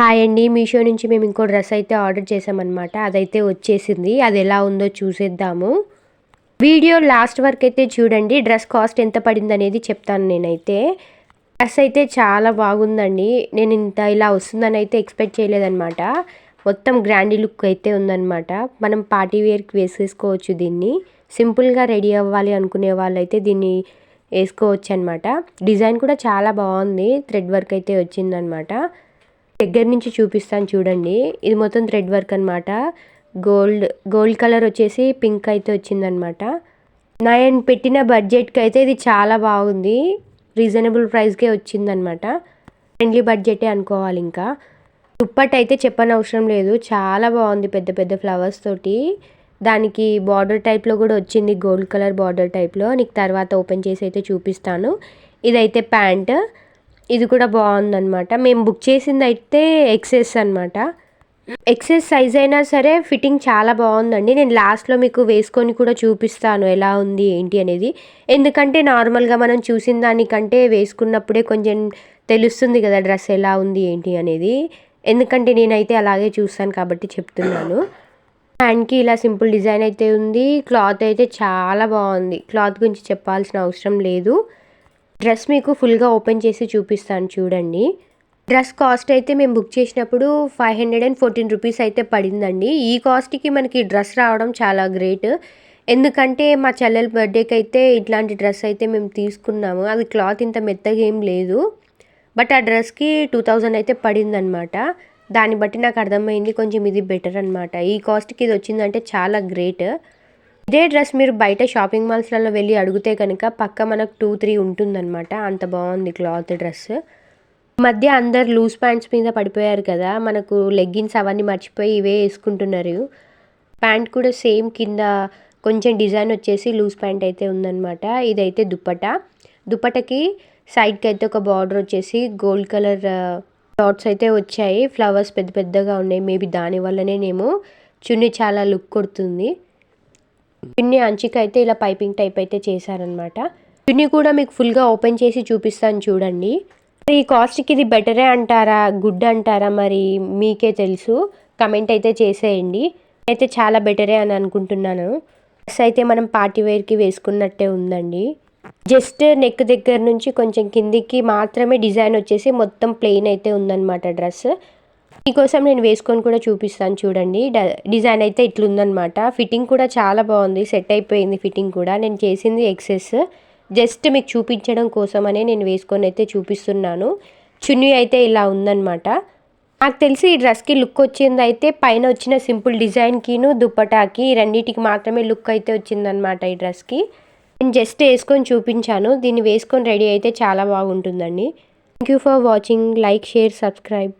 Hi అండి మీషో నుంచి మేము ఇంకో డ్రెస్ అయితే ఆర్డర్ చేసామన్నమాట అదైతే వచ్చేసింది. అది ఎలా ఉందో చూసేద్దాము. వీడియో లాస్ట్ వరకు అయితే చూడండి. డ్రెస్ కాస్ట్ ఎంత పడింది అనేది చెప్తాను నేనైతే. డ్రెస్ అయితే చాలా బాగుందండి. నేను ఇంత ఇలా వస్తుందని అయితే ఎక్స్పెక్ట్ చేయలేదన్నమాట. మొత్తం గ్రాండి లుక్ అయితే ఉందన్నమాట. మనం పార్టీ వేర్కి వేసేసుకోవచ్చు దీన్ని. సింపుల్గా రెడీ అవ్వాలి అనుకునే వాళ్ళైతే దీన్ని వేసుకోవచ్చు అనమాట డిజైన్ కూడా చాలా బాగుంది. థ్రెడ్ వర్క్ అయితే వచ్చిందనమాట దగ్గర నుంచి చూపిస్తాను చూడండి. ఇది మొత్తం థ్రెడ్ వర్క్ అనమాట గోల్డ్ గోల్డ్ కలర్ వచ్చేసి పింక్ అయితే వచ్చిందనమాట నేను పెట్టిన బడ్జెట్కి అయితే ఇది చాలా బాగుంది. రీజనబుల్ ప్రైస్కే వచ్చిందనమాట ఫ్రెండ్లీ బడ్జెటే అనుకోవాలి ఇంకా. దుప్పట్ అయితే చెప్పని అవసరం లేదు. చాలా బాగుంది పెద్ద పెద్ద ఫ్లవర్స్ తోటి. దానికి బార్డర్ టైప్లో కూడా వచ్చింది గోల్డ్ కలర్ బార్డర్ టైప్లో నీకు తర్వాత ఓపెన్ చేసి అయితే చూపిస్తాను. ఇదైతే ప్యాంట్. ఇది కూడా బాగుందనమాట మేము బుక్ చేసింది అయితే ఎక్సెస్ అనమాట ఎక్సెస్ సైజ్ అయినా సరే ఫిట్టింగ్ చాలా బాగుందండి. నేను లాస్ట్లో మీకు వేసుకొని కూడా చూపిస్తాను ఎలా ఉంది ఏంటి అనేది. ఎందుకంటే నార్మల్గా మనం చూసిన దానికంటే వేసుకున్నప్పుడే కొంచెం తెలుస్తుంది కదా డ్రెస్ ఎలా ఉంది ఏంటి అనేది. ఎందుకంటే నేనైతే అలాగే చూస్తాను కాబట్టి చెప్తున్నాను. హ్యాండ్కి ఇలా సింపుల్ డిజైన్ అయితే ఉంది. క్లాత్ అయితే చాలా బాగుంది. క్లాత్ గురించి చెప్పాల్సిన అవసరం లేదు. డ్రెస్ మీకు ఫుల్గా ఓపెన్ చేసి చూపిస్తాను చూడండి. డ్రెస్ కాస్ట్ అయితే మేము బుక్ చేసినప్పుడు five hundred and fourteen rupees అయితే పడిందండి. ఈ కాస్ట్కి మనకి డ్రెస్ రావడం చాలా గ్రేట్. ఎందుకంటే మా చెల్లెల బర్త్డేకి అయితే ఇట్లాంటి డ్రెస్ అయితే మేము తీసుకున్నాము. అది క్లాత్ ఇంత మెత్తగా ఏం లేదు. బట్ ఆ డ్రెస్కి టూ థౌజండ్ అయితే పడిందనమాట దాన్ని బట్టి నాకు అర్థమైంది. కొంచెం ఇది బెటర్ అనమాట ఈ కాస్ట్కి ఇది వచ్చిందంటే చాలా గ్రేట్. ఇదే డ్రెస్ మీరు బయట షాపింగ్ మాల్స్లలో వెళ్ళి అడిగితే కనుక పక్క మనకు టూ త్రీ ఉంటుందన్నమాట. అంత బాగుంది క్లాత్ డ్రెస్. మధ్య అందరు లూజ్ ప్యాంట్స్ మీద పడిపోయారు కదా మనకు లెగ్గిన్స్ అవన్నీ మర్చిపోయి ఇవే వేసుకుంటున్నారు. ప్యాంట్ కూడా సేమ్ కింద కొంచెం డిజైన్ వచ్చేసి లూజ్ ప్యాంట్ అయితే ఉందన్నమాట. ఇదైతే దుప్పట. దుప్పటకి సైడ్కి అయితే ఒక బార్డర్ వచ్చేసి గోల్డ్ కలర్ డాట్స్ అయితే వచ్చాయి. ఫ్లవర్స్ పెద్ద పెద్దగా ఉన్నాయి. మేబీ దాని వల్లనేనేమో చున్నీ చాలా లుక్ కొడుతుంది. చున్ని అంచుకైతే అయితే ఇలా పైపింగ్ టైప్ అయితే చేశారనమాట చున్ని కూడా మీకు ఫుల్గా ఓపెన్ చేసి చూపిస్తాను చూడండి. ఈ కాస్ట్కి ఇది బెటరే అంటారా? గుడ్ అంటారా? మరి మీకే తెలుసు. కమెంట్ అయితే చేసేయండి. అయితే చాలా బెటరే అని అనుకుంటున్నాను. డ్రెస్ అయితే మనం పార్టీ వేర్కి వేసుకున్నట్టే ఉందండి. జస్ట్ నెక్ దగ్గర నుంచి కొంచెం కిందికి మాత్రమే డిజైన్ వచ్చేసి మొత్తం ప్లెయిన్ అయితే ఉందన్నమాట డ్రెస్. మీకోసం నేను వేసుకొని కూడా చూపిస్తాను చూడండి. డిజైన్ అయితే ఇట్లుందనమాట ఫిట్టింగ్ కూడా చాలా బాగుంది. సెట్ అయిపోయింది ఫిట్టింగ్ కూడా. నేను చేసింది ఎక్సెస్. జస్ట్ మీకు చూపించడం కోసమనే నేను వేసుకొని అయితే చూపిస్తున్నాను. చున్నీ అయితే ఇలా ఉందనమాట నాకు తెలిసి ఈ డ్రెస్కి లుక్ వచ్చింది అయితే పైన వచ్చిన సింపుల్ డిజైన్కిను దుప్పటాకి రెండింటికి మాత్రమే లుక్ అయితే వచ్చిందనమాట ఈ డ్రెస్కి. నేను జస్ట్ వేసుకొని చూపించాను. దీన్ని వేసుకొని రెడీ అయితే చాలా బాగుంటుందండి. Thank you for watching. Like share subscribe.